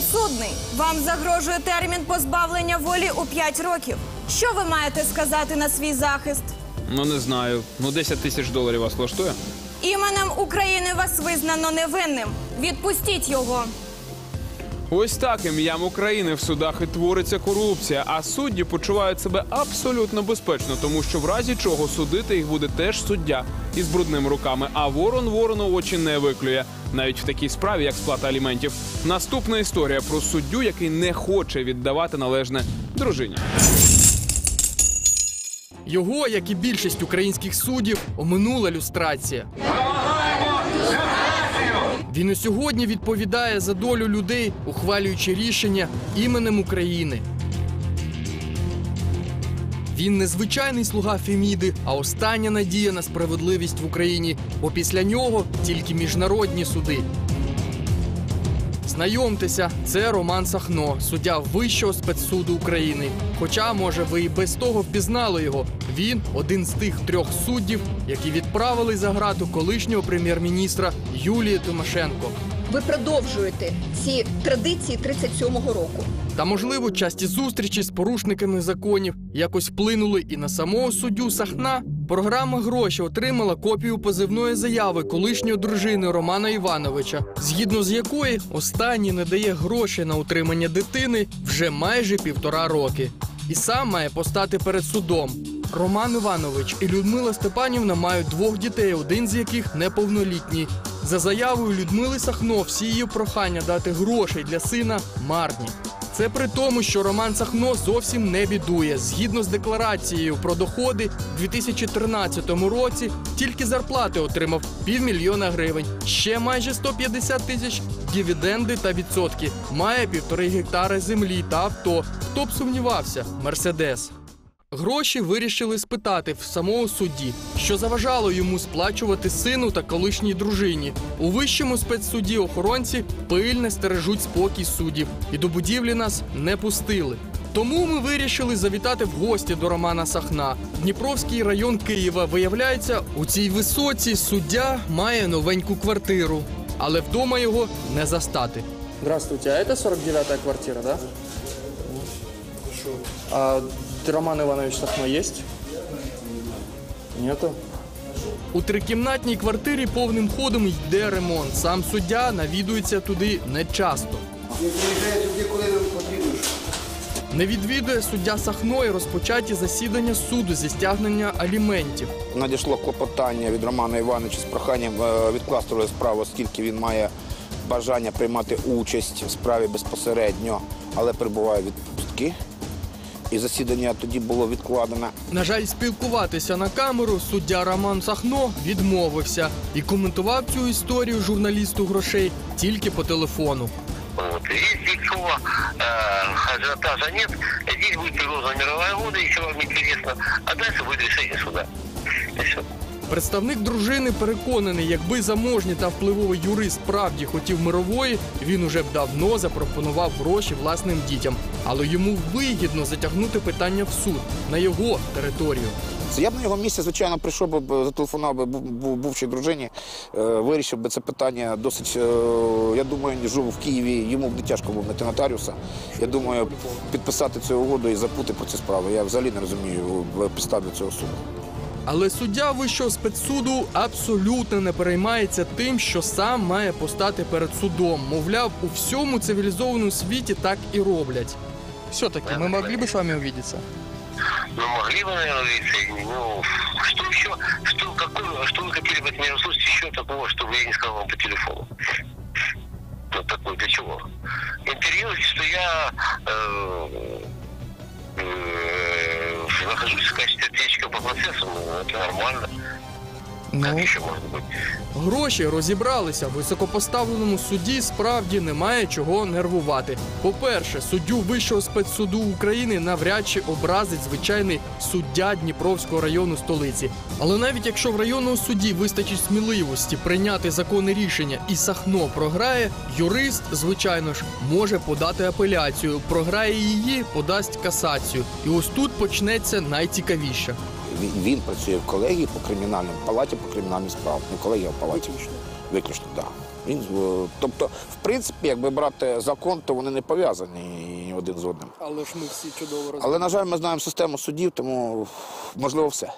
Підсудний, вам загрожує термін позбавлення волі у 5 років. Що ви маєте сказати на свій захист? Ну не знаю. Ну 10 тисяч доларів вас влаштує? Іменем України вас визнано невинним. Відпустіть його. Ось так ім'ям України в судах і твориться корупція, а судді почувають себе абсолютно безпечно, тому що в разі чого судити їх буде теж суддя із брудними руками. А ворон ворону очі не виклює, навіть в такій справі, як сплата аліментів. Наступна історія про суддю, який не хоче віддавати належне дружині. Його, як і більшість українських суддів, оминула люстрація. Він і сьогодні відповідає за долю людей, ухвалюючи рішення іменем України. Він не звичайний слуга Феміди, а остання надія на справедливість в Україні, бо після нього тільки міжнародні суди. Знайомтеся, це Роман Сахно, суддя Вищого спецсуду України. Хоча, може, ви і без того впізнали його. Він один з тих трьох суддів, які відправили за грату колишнього прем'єр-міністра Юлії Тимошенко. Ви продовжуєте ці традиції 37-го року. Та, можливо, часті зустрічі з порушниками законів якось вплинули і на самого суддю Сахна. Програма гроші отримала копію позивної заяви колишньої дружини Романа Івановича, згідно з якої останній не дає грошей на утримання дитини вже майже півтора роки. І сам має постати перед судом. Роман Іванович і Людмила Степанівна мають двох дітей, один з яких неповнолітній. За заявою Людмили Сахно, всі її прохання дати грошей для сина марні. Це при тому, що Роман Сахно зовсім не бідує. Згідно з декларацією про доходи, у 2013 році тільки зарплати отримав півмільйона гривень, ще майже 150 тисяч дивіденди та відсотки. Має півтори гектари землі та авто. Хто б сумнівався? Мерседес. Гроші вирішили спитати в самого судді, що заважало йому сплачувати сину та колишній дружині. У вищому спецсуді охоронці пильне стережуть спокій суддів і до будівлі нас не пустили. Тому ми вирішили завітати в гості до Романа Сахна. Дніпровський район Києва виявляється, у цій висоці суддя має новеньку квартиру, але вдома його не застати. Здравствуйте, а это 49-я квартира, да? А Роман Иванович Сахно есть? Нету. У трикімнатній квартирі повним ходом йде ремонт. Сам суддя навідується туди нечасто. Не відвідує суддя Сахно і розпочаті засідання суду зі стягнення аліментів. Надійшло клопотання від Романа Івановича з проханням е, відкласти справи, оскільки він має бажання приймати участь в справі безпосередньо, але перебуває в відпустки. І засідання тоді було відкладено. На жаль, спілкуватися на камеру суддя Роман Сахно відмовився і коментував цю історію журналісту грошей тільки по телефону. Вот. Здесь никакого э, ажиотажа нет. Здесь будет предложена мировая вода, если вам интересно. А дальше будет решение суда. И все. Представник дружини переконаний, якби заможний та впливовий юрист справді хотів мирової, він уже б давно запропонував гроші власним дітям. Але йому вигідно затягнути питання в суд на його територію. Я б на його місці, звичайно, прийшов би, зателефонував би бу- бу- бувшій дружині, е, вирішив би це питання досить. е, я думаю, живу в Києві, йому б не тяжко було знайти нотаріуса. Я думаю, підписати цю угоду і забути про ці справи. Я взагалі не розумію е, підстав до цього суду. Але суддя вищого спецсуду абсолютно не переймається тим, що сам має постати перед судом. Мовляв, у всьому цивілізованому світі так і роблять. Все-таки ми могли б з вами увидеться? Ну, могли бы, наверное, увидеться. Ну, что еще, что, какое, что вы хотели бы от меня услышать еще такого, чтобы я не сказал вам по телефону? Вот такое, для чего? Интервью, что я э, э, нахожусь в качестве ответчика по процессу, ну, это нормально. Как еще может быть? Гроші розібралися. Високопоставленому суді справді немає чого нервувати. По-перше, суддю Вищого спецсуду України навряд чи образить звичайний суддя Дніпровського району столиці. Але навіть якщо в районному суді вистачить сміливості прийняти законне рішення і Сахно програє, юрист, звичайно ж, може подати апеляцію. Програє її, подасть касацію. І ось тут почнеться найцікавіше. Він, він працює в колегії по кримінальному палаті по кримінальним справам. Не колегія в палаті. Виключно, так. Да. Він, е, тобто, в принципі, якби брати закон, то вони не пов'язані один з одним. Але ж ми всі чудово Але, на жаль, ми знаємо систему судів, тому можливо все.